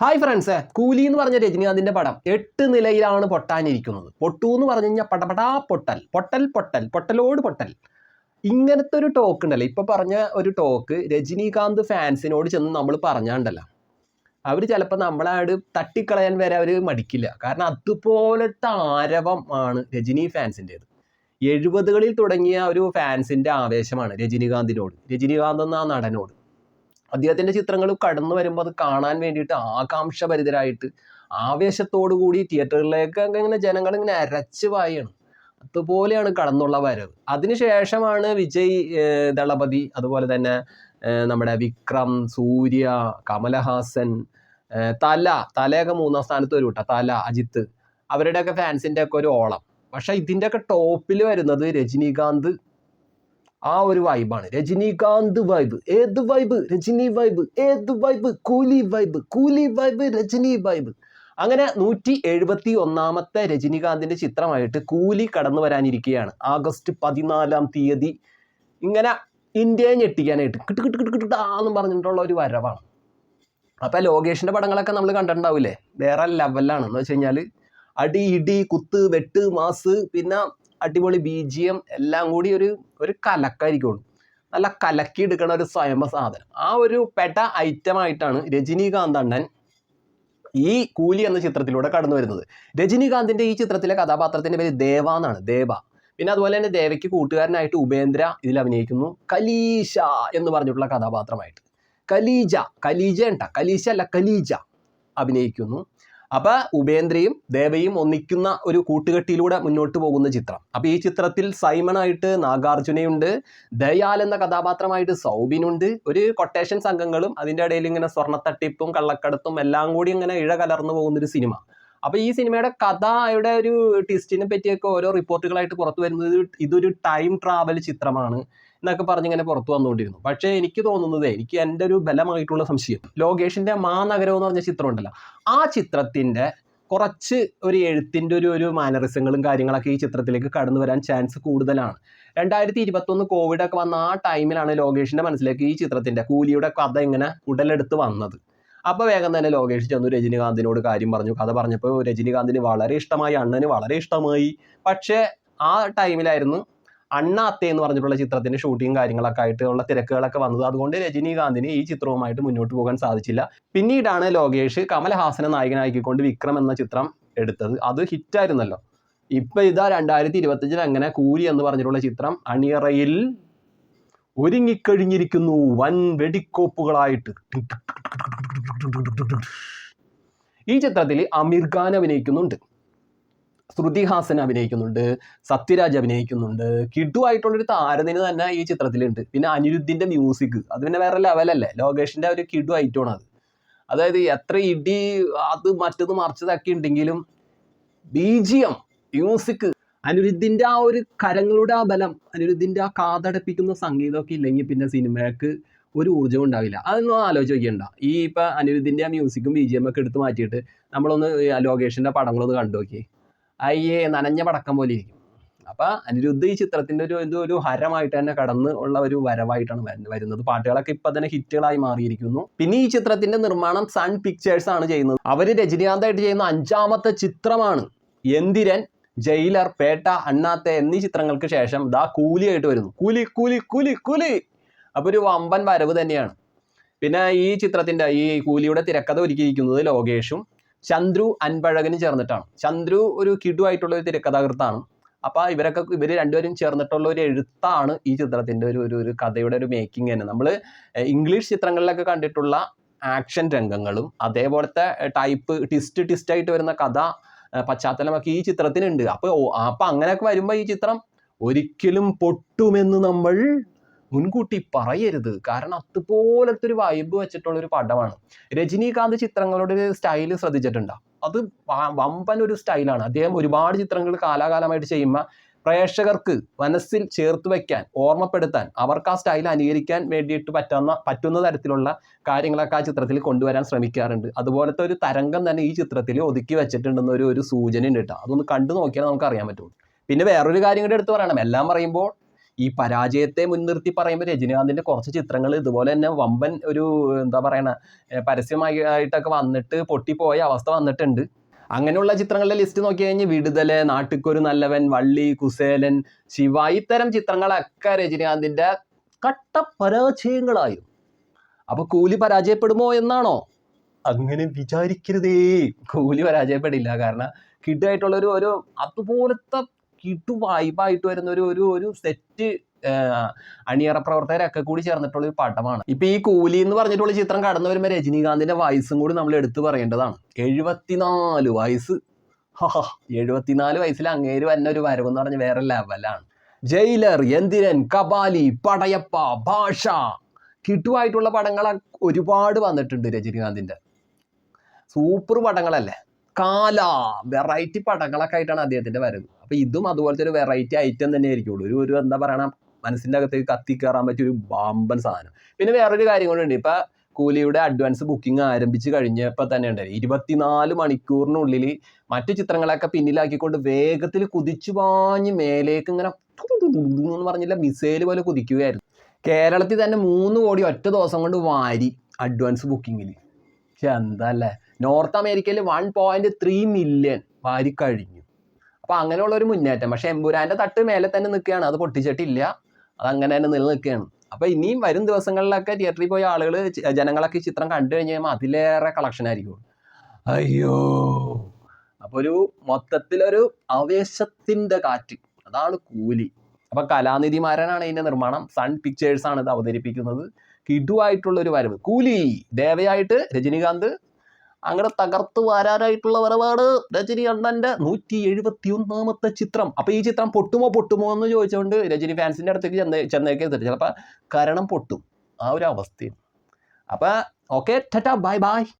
Hi friends കൂലി എന്ന് പറഞ്ഞ രജനീകാന്തിന്റെ പടം എട്ട് നിലയിലാണ് പൊട്ടാനിരിക്കുന്നത്. പൊട്ടു എന്ന് പറഞ്ഞു കഴിഞ്ഞാൽ പടപടാ പൊട്ടൽ പൊട്ടൽ പൊട്ടൽ പൊട്ടലോട് പൊട്ടൽ. ഇങ്ങനത്തെ ഒരു ടോക്ക് ഉണ്ടല്ലോ. ഇപ്പൊ പറഞ്ഞ ഒരു ടോക്ക് രജനീകാന്ത് ഫാൻസിനോട് ചെന്ന് നമ്മൾ പറഞ്ഞാണ്ടല്ലോ. അവർ ചിലപ്പോൾ നമ്മളാട് തട്ടിക്കളയാൻ വരെ അവർ മടിക്കില്ല. കാരണം അതുപോലത്തെ ആരവം ആണ് രജനി ഫാൻസിന്റെത് എഴുപതുകളിൽ തുടങ്ങിയ ഒരു ഫാൻസിന്റെ ആവേശമാണ് രജനീകാന്തിനോട്. രജനീകാന്ത് എന്ന നടനോട്. അദ്ദേഹത്തിന്റെ ചിത്രങ്ങൾ കടന്നു വരുമ്പോൾ അത് കാണാൻ വേണ്ടിയിട്ട് ആകാംക്ഷഭരിതരായിട്ട് ആവേശത്തോടു കൂടി തിയേറ്ററിലേക്ക് ഇങ്ങനെ ജനങ്ങൾ ഇങ്ങനെ അരച്ച് വായാണ്. അതുപോലെയാണ് കടന്നുള്ള വരവ്. അതിനുശേഷമാണ് വിജയ് ദളപതി അതുപോലെ തന്നെ നമ്മുടെ വിക്രം സൂര്യ കമലഹാസൻ തല തലയൊക്കെ മൂന്നാം സ്ഥാനത്ത് വരും കേട്ടോ തല അജിത്ത്. അവരുടെയൊക്കെ ഫാൻസിന്റെ ഒക്കെ ഒരു ഓളം. പക്ഷെ ഇതിന്റെയൊക്കെ ടോപ്പിൽ വരുന്നത് രജനീകാന്ത് ആ ഒരു വൈബാണ് രജനീകാന്ത് വൈബ് ഏത് വൈബ് രജനി വൈബ് ഏത് vibe Coolie vibe Coolie vibe Rajini vibe അങ്ങനെ നൂറ്റി എഴുപത്തി ഒന്നാമത്തെ രജനീകാന്തിന്റെ ചിത്രമായിട്ട് കൂലി കടന്നു വരാനിരിക്കുകയാണ്. ആഗസ്റ്റ് പതിനാലാം തീയതി. ഇങ്ങനെ ഇന്ത്യയെ ഞെട്ടിക്കാനായിട്ട് കിട്ട് കിട്ട് കിട്ട് കിട്ടാന്ന് പറഞ്ഞിട്ടുള്ള ഒരു വരവാണ്. അപ്പൊ ലോകേഷിന്റെ പടങ്ങളൊക്കെ നമ്മൾ കണ്ടിട്ടുണ്ടാവില്ലേ? വേറെ ലെവലാണ് എന്ന് വെച്ച് കഴിഞ്ഞാൽ അടി ഇടി കുത്ത് വെട്ട് മാസ് പിന്നെ അടിപൊളി ബീജിയം എല്ലാം കൂടി ഒരു ഒരു കലക്കായിരിക്കുള്ളൂ നല്ല കലക്കി എടുക്കണ ഒരു സ്വയംഭ സാധനം. ആ ഒരു പെട്ട ഐറ്റം ആയിട്ടാണ് രജനീകാന്ത് അണ്ണൻ ഈ കൂലി എന്ന ചിത്രത്തിലൂടെ കടന്നു വരുന്നത്. രജനീകാന്തിന്റെ ഈ ചിത്രത്തിലെ കഥാപാത്രത്തിന്റെ പേര് ദേവ എന്നാണ്. ദേവ. പിന്നെ അതുപോലെ തന്നെ ദേവയ്ക്ക് കൂട്ടുകാരനായിട്ട് ഉപേന്ദ്ര ഇതിൽ അഭിനയിക്കുന്നു. കലീഷ എന്ന് പറഞ്ഞിട്ടുള്ള കഥാപാത്രമായിട്ട്. കലീജ കലീജ ഉണ്ട കലീശ അല്ല കലീജ അഭിനയിക്കുന്നു. അപ്പൊ ഉപേന്ദ്രയും ദേവയും ഒന്നിക്കുന്ന ഒരു കൂട്ടുകെട്ടിലൂടെ മുന്നോട്ട് പോകുന്ന ചിത്രം. അപ്പൊ ഈ ചിത്രത്തിൽ സൈമണായിട്ട് നാഗാർജുനയുണ്ട് ദയാൽ എന്ന കഥാപാത്രമായിട്ട് സൗബിനുണ്ട് ഒരു കൊട്ടേഷൻ സംഘങ്ങളും അതിന്റെ ഇടയിൽ ഇങ്ങനെ സ്വർണത്തട്ടിപ്പും കള്ളക്കടത്തും എല്ലാം കൂടി ഇങ്ങനെ ഇഴ കലർന്നു പോകുന്ന ഒരു സിനിമ. അപ്പൊ ഈ സിനിമയുടെ കഥയുടെ ഒരു ട്വിസ്റ്റിനെ പറ്റിയൊക്കെ ഓരോ റിപ്പോർട്ടുകളായിട്ട് പുറത്തു വരുന്നത് ഇതൊരു ടൈം ട്രാവൽ ചിത്രമാണ്. എന്നൊക്കെ പറഞ്ഞിങ്ങനെ പുറത്തു വന്നുകൊണ്ടിരുന്നു. പക്ഷേ എനിക്ക് തോന്നുന്നത് എനിക്ക് എന്റെ ഒരു ബലമായിട്ടുള്ള സംശയം. ലോകേഷിന്റെ മാനഗരം എന്ന് പറഞ്ഞ ചിത്രം ഉണ്ടല്ലോ. ആ ചിത്രത്തിന്റെ കുറച്ച് ഒരു എഴുത്തിന്റെ ഒരു ഒരു മാനറിസങ്ങളും കാര്യങ്ങളൊക്കെ ഈ ചിത്രത്തിലേക്ക് കടന്നു വരാൻ ചാൻസ് കൂടുതലാണ്. രണ്ടായിരത്തി ഇരുപത്തൊന്ന് കോവിഡ് ഒക്കെ വന്ന ആ ടൈമിലാണ് ലോകേഷിന്റെ മനസ്സിലേക്ക് ഈ ചിത്രത്തിന്റെ കൂലിയുടെ കഥ ഇങ്ങനെ ഉടലെടുത്ത് വന്നത്. അപ്പോൾ വേഗം തന്നെ ലോകേഷ് ചെന്നു രജനീകാന്തിനോട് കാര്യം പറഞ്ഞു. കഥ പറഞ്ഞപ്പോൾ രജനീകാന്തിന് വളരെ ഇഷ്ടമായി അണ്ണന് വളരെ ഇഷ്ടമായി. പക്ഷേ ആ ടൈമിലായിരുന്നു അണ്ണാത്തെ എന്ന് പറഞ്ഞിട്ടുള്ള ചിത്രത്തിന്റെ ഷൂട്ടിങ് കാര്യങ്ങളൊക്കെ ആയിട്ടുള്ള തിരക്കുകളൊക്കെ വന്നത് അതുകൊണ്ട് രജനീകാന്തിന് ഈ ചിത്രവുമായിട്ട് മുന്നോട്ട് പോകാൻ സാധിച്ചില്ല പിന്നീടാണ് ലോകേഷ് കമലഹാസനെ നായകനാക്കിക്കൊണ്ട് വിക്രം എന്ന ചിത്രം എടുത്തത് അത് ഹിറ്റായിരുന്നല്ലോ ഇപ്പം ഇതാ രണ്ടായിരത്തി ഇരുപത്തഞ്ചിൽ അങ്ങനെ കൂലി എന്ന് പറഞ്ഞിട്ടുള്ള ചിത്രം അണിയറയിൽ ഒരുങ്ങിക്കഴിഞ്ഞിരിക്കുന്നു വൻ വെടിക്കോപ്പുകളായിട്ട് ഈ ചിത്രത്തിൽ അമീർ ഖാൻ അഭിനയിക്കുന്നുണ്ട് ശ്രുതി ഹാസൻ അഭിനയിക്കുന്നുണ്ട് സത്യരാജ് അഭിനയിക്കുന്നുണ്ട് കിഡു ആയിട്ടുള്ളൊരു താരതിന് തന്നെ ഈ ചിത്രത്തിലുണ്ട്. പിന്നെ അനിരുദ്ധിന്റെ മ്യൂസിക് അത് പിന്നെ വേറെ ലെവലല്ലേ ലോകേഷിന്റെ ഒരു കിഡു ഐറ്റമാണ് അത്. അതായത് എത്ര ഇടി അത് മറ്റത് മറിച്ചതൊക്കെ ഉണ്ടെങ്കിലും ബീജിയം മ്യൂസിക് അനിരുദ്ധിന്റെ ആ ഒരു കരങ്ങളുടെ ആ ബലം അനിരുദ്ധിന്റെ ആ കാതടപ്പിക്കുന്ന സംഗീതമൊക്കെ ഇല്ലെങ്കിൽ പിന്നെ സിനിമയ്ക്ക് ഒരു ഊർജം ഉണ്ടാവില്ല. അതൊന്നും ആലോചിച്ച് നോക്കിയണ്ട. ഈ ഇപ്പൊ അനിരുദ്ധിന്റെ ആ മ്യൂസിക്കും ബി ജി എം ഒക്കെ എടുത്ത് മാറ്റിയിട്ട് നമ്മളൊന്ന് ലോകേഷിന്റെ പടങ്ങളൊന്ന് കണ്ടു നോക്കി അയ്യേ നനഞ്ഞ പടക്കം പോലെ ഇരിക്കും. അപ്പൊ അനിരുദ്ധ ഈ ചിത്രത്തിന്റെ ഒരു ഇത് ഒരു ഹരമായിട്ട് തന്നെ കടന്ന് ഉള്ള ഒരു വരവായിട്ടാണ് വരുന്ന- വരുന്നത്. പാട്ടുകളൊക്കെ ഇപ്പൊ തന്നെ ഹിറ്റുകളായി മാറിയിരിക്കുന്നു. പിന്നെ ഈ ചിത്രത്തിന്റെ നിർമ്മാണം സൺ പിക്ചേഴ്സ് ആണ് ചെയ്യുന്നത്. അവർ രജനീകാന്തായിട്ട് ചെയ്യുന്ന അഞ്ചാമത്തെ ചിത്രമാണ് എന്തിരൻ ജയിലർ പേട്ട അണ്ണാത്തെ എന്നീ ചിത്രങ്ങൾക്ക് ശേഷം ദാ കൂലിയായിട്ട് വരുന്നു. കൂലി കൂലി കൂലി കൂലി! അപ്പോൾ ഒരു വമ്പൻ വരവ് തന്നെയാണ്. പിന്നെ ഈ ചിത്രത്തിന്റെ ഈ കൂലിയുടെ തിരക്കഥ ഒരുക്കിയിരിക്കുന്നത് ലോകേഷും ചന്ദ്രു അൻപഴകനും ചേർന്നിട്ടാണ്. ചന്ദ്രു ഒരു കിടു ആയിട്ടുള്ള ഒരു തിരക്കഥാകൃത്താണ്. അപ്പോൾ ഇവരൊക്കെ ഇവർ രണ്ടുപേരും ചേർന്നിട്ടുള്ള ഒരു എഴുത്താണ് ഈ ചിത്രത്തിന്റെ ഒരു ഒരു ഒരു കഥയുടെ ഒരു മേക്കിംഗ് തന്നെ. നമ്മൾ ഇംഗ്ലീഷ് ചിത്രങ്ങളിലൊക്കെ കണ്ടിട്ടുള്ള ആക്ഷൻ രംഗങ്ങളും അതേപോലത്തെ ടൈപ്പ് ട്വിസ്റ്റ് ട്വിസ്റ്റ് ആയിട്ട് വരുന്ന കഥ പശ്ചാത്തലമൊക്കെ ഈ ചിത്രത്തിനുണ്ട്. അപ്പോൾ അപ്പോൾ അപ്പൊ അങ്ങനെയൊക്കെ വരുമ്പോ ഈ ചിത്രം ഒരിക്കലും പൊട്ടുമെന്ന് നമ്മൾ മുൻകൂട്ടി പറയരുത്. കാരണം അതുപോലത്തെ ഒരു വൈബ് വെച്ചിട്ടുള്ള ഒരു പടമാണ്. രജനീകാന്ത് ചിത്രങ്ങളുടെ ഒരു സ്റ്റൈൽ ശ്രദ്ധിച്ചിട്ടുണ്ടോ? അത് വമ്പൻ ഒരു സ്റ്റൈലാണ് അദ്ദേഹം ഒരുപാട് ചിത്രങ്ങൾ കാലാകാലമായിട്ട് ചെയ്യുമ്പോൾ പ്രേക്ഷകർക്ക് മനസ്സിൽ ചേർത്ത് വെക്കാൻ ഓർമ്മപ്പെടുത്താൻ അവർക്ക് ആ സ്റ്റൈൽ അനുകരിക്കാൻ വേണ്ടിയിട്ട് പറ്റുന്ന പറ്റുന്ന തരത്തിലുള്ള കാര്യങ്ങളൊക്കെ ആ ചിത്രത്തിൽ കൊണ്ടുവരാൻ ശ്രമിക്കാറുണ്ട്. അതുപോലത്തെ ഒരു തരംഗം തന്നെ ഈ ചിത്രത്തിൽ ഒതുക്കി വെച്ചിട്ടുണ്ടെന്നൊരു ഒരു സൂചന ഉണ്ട് കേട്ടോ. അതൊന്ന് കണ്ടു നോക്കിയാൽ നമുക്ക് അറിയാൻ പറ്റുള്ളൂ. പിന്നെ വേറൊരു കാര്യം കൂടി എടുത്ത് പറയണം. എല്ലാം പറയുമ്പോൾ ഈ പരാജയത്തെ മുൻനിർത്തി പറയുമ്പോൾ രജനീകാന്തിന്റെ കുറച്ച് ചിത്രങ്ങൾ ഇതുപോലെ തന്നെ വമ്പൻ ഒരു എന്താ പറയണ ഏഹ് പരസ്യമായി ആയിട്ടൊക്കെ വന്നിട്ട് പൊട്ടിപ്പോയ അവസ്ഥ വന്നിട്ടുണ്ട്. അങ്ങനെയുള്ള ചിത്രങ്ങളുടെ ലിസ്റ്റ് നോക്കി കഴിഞ്ഞാൽ വിടുതൽ നാട്ടിക്കൊരു നല്ലവൻ വള്ളി കുസേലൻ ശിവ ഇത്തരം ചിത്രങ്ങളൊക്കെ രജനീകാന്തിന്റെ കട്ട പരാജയങ്ങളായും അപ്പൊ കൂലി പരാജയപ്പെടുമോ എന്നാണോ? അങ്ങനെ വിചാരിക്കരുതേ. കൂലി പരാജയപ്പെടില്ല. കാരണം കിഡ് ആയിട്ടുള്ള ഒരു ഒരു അതുപോലത്തെ കിട്ടു വായ്പായിട്ട് വരുന്ന ഒരു ഒരു ഒരു സെറ്റ് അണിയറ പ്രവർത്തകരൊക്കെ കൂടി ചേർന്നിട്ടുള്ള ഒരു പടമാണ് ഇപ്പൊ ഈ കൂലി എന്ന് പറഞ്ഞിട്ടുള്ള ചിത്രം കടന്നു വരുമ്പോൾ രജനീകാന്തിന്റെ വയസ്സും കൂടി നമ്മൾ എടുത്തു പറയേണ്ടതാണ്. എഴുപത്തിനാല് വയസ്സ്. എഴുപത്തിനാല് വയസ്സിൽ അങ്ങേര് വന്ന ഒരു വരവെന്ന് പറഞ്ഞ വേറെ ലെവലാണ് ജയിലർ എന്തിരൻ കപാലി പടയപ്പ ഭാഷ. കിട്ടുവായിട്ടുള്ള പടങ്ങൾ ഒരുപാട് വന്നിട്ടുണ്ട് രജനീകാന്തിന്റെ. സൂപ്പർ പടങ്ങളല്ലേ? കാല വെറൈറ്റി പടങ്ങളൊക്കെ ആയിട്ടാണ് അദ്ദേഹത്തിന്റെ വരവ് അപ്പൊ ഇതും അതുപോലത്തെ ഒരു വെറൈറ്റി ഐറ്റം തന്നെ ആയിരിക്കുള്ളൂ ഒരു ഒരു എന്താ പറയണം മനസ്സിന്റെ അകത്തേക്ക് കത്തി കയറാൻ പറ്റിയ ഒരു ബാമ്പൻ സാധനം. പിന്നെ വേറൊരു കാര്യം കൂടെ ഉണ്ട്. ഇപ്പൊ കൂലിയുടെ അഡ്വാൻസ് ബുക്കിംഗ് ആരംഭിച്ച് കഴിഞ്ഞപ്പോൾ തന്നെ ഉണ്ട് ഇരുപത്തിനാല് മണിക്കൂറിനുള്ളിൽ മറ്റു ചിത്രങ്ങളൊക്കെ പിന്നിലാക്കിക്കൊണ്ട് വേഗത്തിൽ കുതിച്ചു പാഞ്ഞ് മേലേക്ക് ഇങ്ങനെ എന്ന് പറഞ്ഞില്ല മിസൈൽ പോലെ കുതിക്കുകയായിരുന്നു. കേരളത്തിൽ തന്നെ മൂന്ന് കോടി ഒറ്റ ദിവസം കൊണ്ട് വാരി അഡ്വാൻസ് ബുക്കിങ്ങിൽ എന്താ അല്ലേ? നോർത്ത് അമേരിക്കയിൽ വൺ പോയിന്റ് ത്രീ മില്യൺ വാരി കഴിഞ്ഞു. അപ്പൊ അങ്ങനെയുള്ള ഒരു മുന്നേറ്റം. പക്ഷേ എമ്പുരാന്റെ തട്ട് മേലെ തന്നെ നിൽക്കുകയാണ്. അത് പൊട്ടിച്ചിട്ടില്ല. അത് അങ്ങനെ തന്നെ നിലനിൽക്കുകയാണ്. അപ്പൊ ഇനിയും വരും ദിവസങ്ങളിലൊക്കെ തിയേറ്ററിൽ പോയ ആളുകൾ ജനങ്ങളൊക്കെ ഈ ചിത്രം കണ്ടു കഴിഞ്ഞാൽ അതിലേറെ കളക്ഷൻ ആയിരിക്കും. അയ്യോ. അപ്പൊ ഒരു മൊത്തത്തിലൊരു ആവേശത്തിന്റെ കാറ്റ്. അതാണ് കൂലി. അപ്പൊ കലാനിധിമാരനാണ് ഇതിന്റെ നിർമ്മാണം. സൺ പിക്ചേഴ്സ് ആണ് ഇത് അവതരിപ്പിക്കുന്നത്. കിടുവായിട്ടുള്ള ഒരു വരവ്. കൂലി ദേവയായിട്ട് രജനീകാന്ത് അങ്ങനെ തകർത്ത് വാരാനായിട്ടുള്ള വരവാണ് അണ്ണന്റെ നൂറ്റി എഴുപത്തി ഒന്നാമത്തെ ചിത്രം. അപ്പൊ ഈ ചിത്രം പൊട്ടുമോ പൊട്ടുമോ എന്ന് ചോദിച്ചുകൊണ്ട് രജനി ഫാൻസിന്റെ അടുത്തേക്ക് ചെന്ന് ചെന്നേക്കരുത് ചിലപ്പോ കരണം പൊട്ടും. ആ ഒരു അവസ്ഥയും അപ്പൊ ഓക്കെ ടാറ്റ ബൈ ബൈ